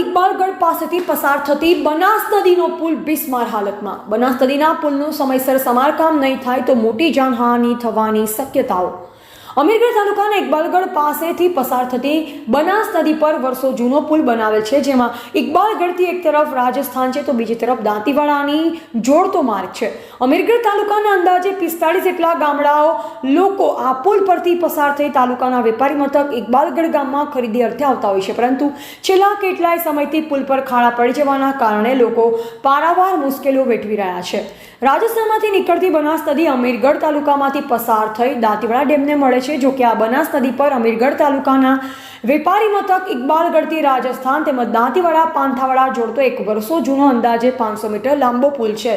ઇકબાલગઢ પાસેથી પસાર થતી બનાસ નદીનો પુલ બિસ્માર હાલતમાં. બનાસ નદીના પુલનું સમયસર સમારકામ નહીં થાય તો મોટી જાનહાનિ થવાની શક્યતાઓ. અમીરગઢ તાલુકાના ઇકબાલગઢ પાસેથી પસાર થતી બનાસ નદી પર વર્ષો જૂનો પુલ બનાવેલ છે, જેમાં ઇકબાલગઢથી એક તરફ રાજસ્થાન છે તો બીજી તરફ દાંતીવાડાની જોડતો માર્ગ છે. અમીરગઢ તાલુકાના અંદાજે પિસ્તાળીસ જેટલા ગામડાઓ લોકો આ પુલ પરથી પસાર થઈ તાલુકાના વેપારી મથક ઇકબાલગઢ ગામમાં ખરીદી અર્થે આવતા હોય છે, પરંતુ છેલ્લા કેટલાય સમયથી પુલ પર ખાડા પડી જવાના કારણે લોકો પારાવાર મુશ્કેલીઓ વેઠવી રહ્યા છે. રાજસ્થાનમાંથી નીકળતી બનાસ નદી અમીરગઢ તાલુકામાંથી પસાર થઈ દાંતીવાડા ડેમને મળે છે જો કે આ બનાસ નદી પર અમીરગઢ તાલુકાના વેપારી મથક ઇકબાલગઢથી રાજસ્થાન તેમજ દાંતીવાડા, પાંથાવાડા જોડતો એક વર્ષો જૂનો અંદાજે પાંચસો મીટર લાંબો પુલ છે,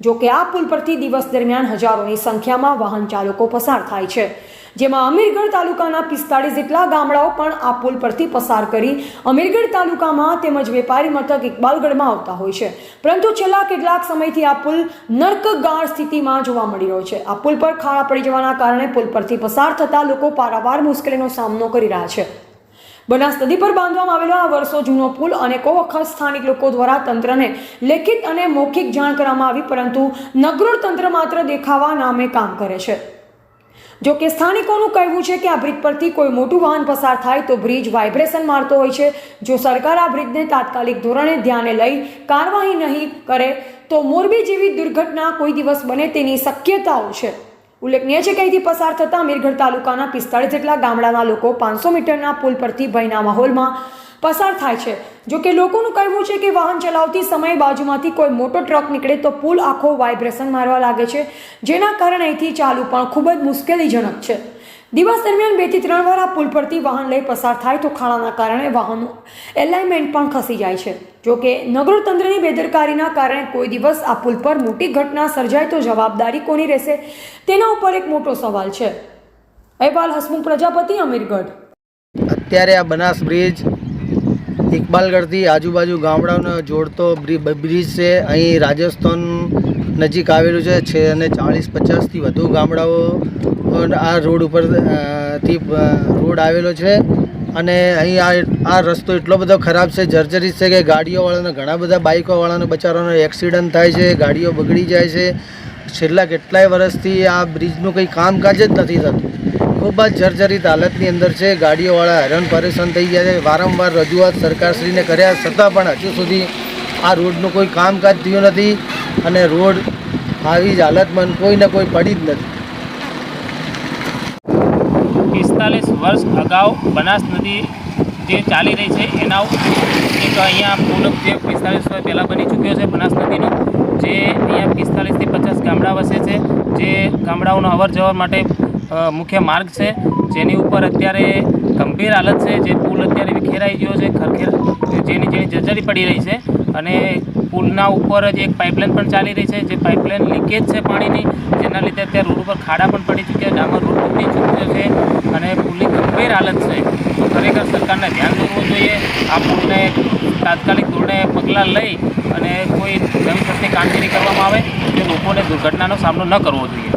જો કે આ પુલ પરથી દિવસ દરમિયાન હજારોની સંખ્યામાં વાહન ચાલકો પસાર થાય છે. જેમાં અમીરગઢ તાલુકાના પિસ્તાળીસ જેટલા ગામડાઓ પણ આ પુલ પરથી પસાર કરી અમીરગઢ તાલુકામાં તેમજ વેપારી મથક ઇકબાલગઢમાં આવતા હોય છે. પરંતુ છેલ્લા કેટલાક સમયથી આ પુલ નર્કગાળ સ્થિતિમાં જોવા મળી રહ્યો છે. આ પુલ પર ખાડા પડી જવાના કારણે પુલ પરથી પસાર થતા લોકો પારાવાર મુશ્કેલીનો સામનો કરી રહ્યા છે. બનાસ નદી પર બાંધવામાં આવેલો આ વર્ષો જૂનો પુલ અનેકો વખત સ્થાનિક લોકો દ્વારા તંત્રને લેખિત અને મૌખિક જાણ કરવામાં આવી, પરંતુ નગરોળ તંત્ર માત્ર દેખાવા નામે કામ કરે છે. જો કે સ્થાનિકોનું કહેવું છે કે આ બ્રિજ પરથી કોઈ મોટું વાહન પસાર થાય તો બ્રિજ વાઇબ્રેશન મારતો હોય છે. જો સરકાર આ બ્રિજને તાત્કાલિક ધોરણે ધ્યાને લઈ કાર્યવાહી નહીં કરે, તો મોરબી જેવી દુર્ઘટના કોઈ દિવસ બને તેની શક્યતાઓ છે. ઉલ્લેખનીય છે કે અહીંથી પસાર થતા મીરગઢ તાલુકાના પિસ્તાળીસ જેટલા ગામડાના લોકો પાંચસો મીટરના પુલ પરથી ભયના માહોલમાં પસાર થાય છે. જો કે લોકોનું કહેવું છે કે વાહન ચલાવતી સમયે બાજુમાંથી કોઈ મોટો ટ્રક નીકળે તો પુલ આખો વાઇબ્રેશન મારવા લાગે છે, જેના કારણે અહીંથી ચાલુ પણ ખૂબ જ મુશ્કેલીજનક છે. દિવસ દરમિયાન બેથી ત્રણ વાર આ પુલ પરથી વાહન લઈ પસાર થાય તો ખાડાના કારણે વાહનો એલાઇનમેન્ટ પણ ખસી જાય છે. જો કે નગર તંત્રની બેદરકારીના કારણે કોઈ દિવસ આ પુલ પર મોટી ઘટના સર્જાય તો જવાબદારી કોની રહેશે? તેના ઉપર એક મોટો સવાલ છે. અહેવાલ હસમુખ પ્રજાપતિ, અમીરગઢ. અત્યારે આ બનાસ બ્રિજ ઇકબાલગઢથી આજુબાજુ ગામડાઓને જોડતો બ્રિ- બ્રિજ છે. અહીં રાજસ્થાન નજીક આવેલું છે છે અને ચાળીસ પચાસથી વધુ ગામડાઓ આ રોડ ઉપરથી રોડ આવેલો છે. અને અહીં આ આ રસ્તો એટલો બધો ખરાબ છે, જર્જરિત છે કે ગાડીઓવાળાને ઘણા બધા બાઇકોવાળાને બચારાનો એક્સિડન્ટ થાય છે, ગાડીઓ બગડી જાય છે. છેલ્લા કેટલાય વર્ષથી આ બ્રિજનું કંઈ કામકાજ જ નથી થતું. ખૂબ જ જર્જરિત હાલતની અંદર છે. ગાડીઓવાળા હેરાન પરેશાન થઈ ગયા છે. વારંવાર રજૂઆત સરકારશ્રીને કર્યા છતાં પણ હજુ સુધી આ રોડનું કોઈ કામકાજ થયું નથી અને રોડ આવી જ હાલતમાં કોઈને કોઈ પડી જ નથી. પિસ્તાલીસ વર્ષ અગાઉ બનાસ નદી જે ચાલી રહી છે, એના એક અહીંયા પુલ જે પિસ્તાલીસ વર્ષ પહેલાં બની ચૂક્યો છે બનાસ નદીનો. જે અહીંયા પિસ્તાલીસથી પચાસ ગામડા વસે છે. જે ગામડાઓનો અવર માટે મુખ્ય માર્ગ છે. જેની ઉપર અત્યારે ગંભીર હાલત છે. જે પુલ અત્યારે વિખેરાઈ ગયો છે, ખરખેર, જેની જેની જર્જરી પડી રહી છે અને પુલના ઉપર જ એક પાઇપલાઇન પણ ચાલી રહી છે. જે પાઇપલાઇન લીકેજ છે પાણીની, જેના લીધે અત્યારે રોડ ઉપર ખાડા પણ પડી ચૂક્યા ડામર રોડ તૂટી ચૂક્યો છે અને પુલની ગંભીર હાલત છે. તો ખરેખર સરકારને ધ્યાન દોરવું જોઈએ. આ પુલને તાત્કાલિક ધોરણે પગલાં લઈ અને કોઈ નવી પ્રકારની કામગીરી કરવામાં આવે, જે લોકોને દુર્ઘટનાનો સામનો ન કરવો જોઈએ.